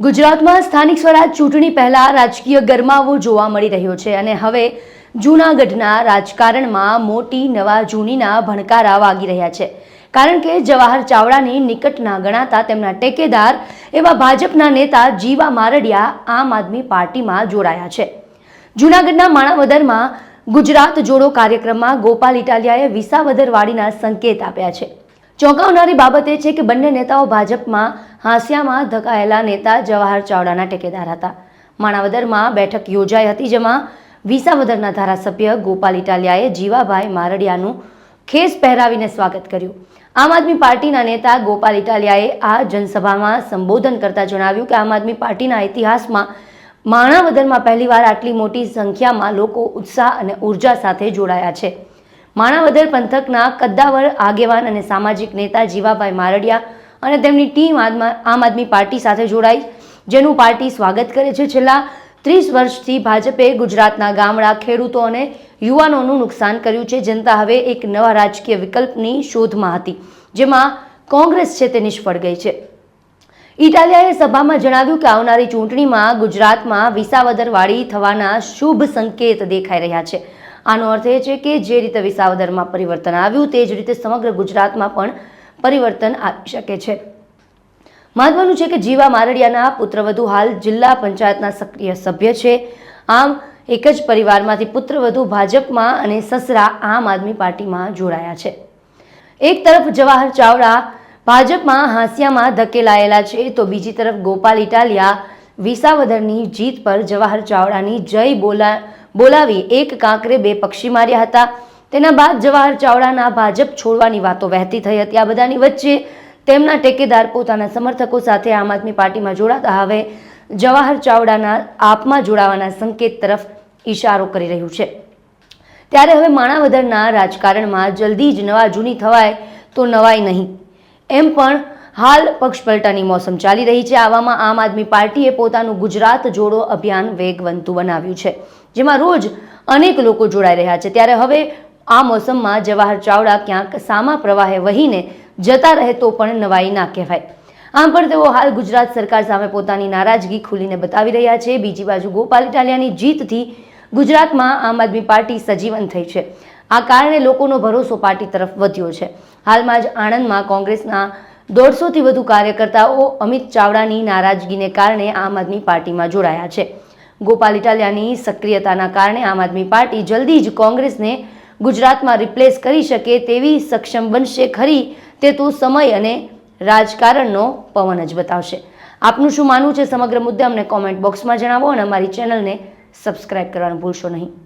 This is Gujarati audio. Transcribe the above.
ગુજરાતમાં સ્થાનિક સ્વરાજ ચૂંટણી પહેલા રાજકીય ગરમાવો જોવા મળી રહ્યો છે અને હવે જૂનાગઢના રાજકારણમાં મોટી નવા જૂનીના ભણકારા વાગી રહ્યા છે. કારણ કે જવાહર ચાવડાની નિકટના ગણાતા તેમના ટેકેદાર એવા ભાજપના નેતા જીવા મારડિયા આમ આદમી પાર્ટીમાં જોડાયા છે. જૂનાગઢના માણાવદરમાં ગુજરાત જોડો કાર્યક્રમમાં ગોપાલ ઇટાલિયાએ વિસાવદર વાડીના સંકેત આપ્યા છે. ચોંકાવનારી બાબત એ છે કે બંને નેતાઓ ભાજપમાં હાંસિયામાં ધકાયેલા નેતા જવાહર ચાવડાના ટેકેદાર હતા. માણાવદરમાં બેઠક યોજાઈ હતી જેમાં વિસાવદરના ધારાસભ્ય ગોપાલ ઇટાલિયાએ જીવાભાઈ મારડિયાનું ખેસ પહેરાવીને સ્વાગત કર્યું. આમ આદમી પાર્ટીના નેતા ગોપાલ ઇટાલિયાએ આ જનસભામાં સંબોધન કરતા જણાવ્યું કે આમ આદમી પાર્ટીના ઇતિહાસમાં માણાવદરમાં પહેલીવાર આટલી મોટી સંખ્યામાં લોકો ઉત્સાહ અને ઊર્જા સાથે જોડાયા છે. માણાવદર પંથકના કદ્દાવર આગેવાન અને સામાજિક નેતા જીવાભાઈ મારડિયા અને તેમની ટીમ આમ આદમી પાર્ટી સાથે જોડાઈ, જેનું પાર્ટી સ્વાગત કરે છે. છેલ્લા ત્રીસ વર્ષથી ભાજપે ગુજરાતના ગામડા, ખેડૂતો અને યુવાનોનું નુકસાન કર્યું છે. જનતા હવે એક નવા રાજકીય વિકલ્પની શોધમાં હતી, જેમાં કોંગ્રેસ છે તે નિષ્ફળ ગઈ છે. ઇટાલિયાએ સભામાં જણાવ્યું કે આવનારી ચૂંટણીમાં ગુજરાતમાં વિસાવદરવાળી થવાના શુભ સંકેત દેખાઈ રહ્યા છે. આનો અર્થ એ છે કે જે રીતે વિસાવદરમાં પરિવર્તન આવ્યું તે જ રીતે સમગ્ર ગુજરાતમાં પણ પરિવર્તન આવી શકે છે. મહત્વનું છે કે જીવા મારડિયાના પુત્રવધુ હાલ જિલ્લા પંચાયતના સક્રિય સભ્ય છે. આમ, એક જ પરિવારમાંથી પુત્રવધુ ભાજપમાં અને સસરા આમ આદમી પાર્ટીમાં જોડાયા છે. એક તરફ જવાહર ચાવડા ભાજપમાં હાંસિયામાં ધકેલાયેલા છે, તો બીજી તરફ ગોપાલ ઇટાલિયા વિસાવદરની જીત પર જવાહર ચાવડાની જય બોલા બોલાવી એક કાંકરે બે પક્ષી માર્યા હતા. તેના બાદ જવાહર ચાવડાના ભાજપ છોડવાની વાતો વહેતી થઈ હતી. આ બધાની વચ્ચે તેમના ટેકેદાર પોતાના સમર્થકો સાથે આમ આદમી પાર્ટીમાં જોડાતા. હવે જવાહર ચાવડાના આપમાં જોડાવાના સંકેત તરફ ઈશારો કરી રહ્યું છે. ત્યારે હવે માણાવદરના રાજકારણમાં જલ્દી જ નવા જૂની થવાય તો નવાય નહીં. એમ પણ હાલ પક્ષપલટાની મોસમ ચાલી રહી છે. આવામાં આમ આદમી પાર્ટીએ પોતાનું ગુજરાત જોડો અભિયાન વેગવંતું બનાવ્યું છે. જેમાં રોજ અનેક લોકો જોડાઈ રહ્યા છે. ત્યારે હવે આ મોસમમાં જવાહર ચાવડા ક્યાંક સામા પ્રવાહે વહીને જતા રહે તો પણ નવાઈ ના કહેવાય. આમ પણ તેઓ હાલ ગુજરાત સરકાર સામે પોતાની નારાજગી ખુલીને બતાવી રહ્યા છે. બીજી બાજુ ગોપાલ ઇટાલિયાની જીતથી ગુજરાતમાં આમ આદમી પાર્ટી સજીવન થઈ છે. આ કારણે લોકોનો ભરોસો પાર્ટી તરફ વધ્યો છે. હાલમાં જ આણંદમાં કોંગ્રેસના દોઢસોથી વધુ કાર્યકર્તાઓ અમિત ચાવડાની નારાજગીને કારણે આમ આદમી પાર્ટીમાં જોડાયા છે. ગોપાલ ઇટાલિયાની સક્રિયતાના કારણે આમ આદમી પાર્ટી જલ્દી જ કોંગ્રેસને ગુજરાતમાં રિપ્લેસ કરી શકે તેવી સક્ષમ બનશે ખરી તે તો સમય અને રાજકારણનો પવન જ બતાવશે. આપનું શું માનવું છે? સમગ્ર મુદ્દે અમને કોમેન્ટ બોક્સમાં જણાવો અને અમારી ચેનલને સબસ્ક્રાઇબ કરવાનું ભૂલશો નહીં.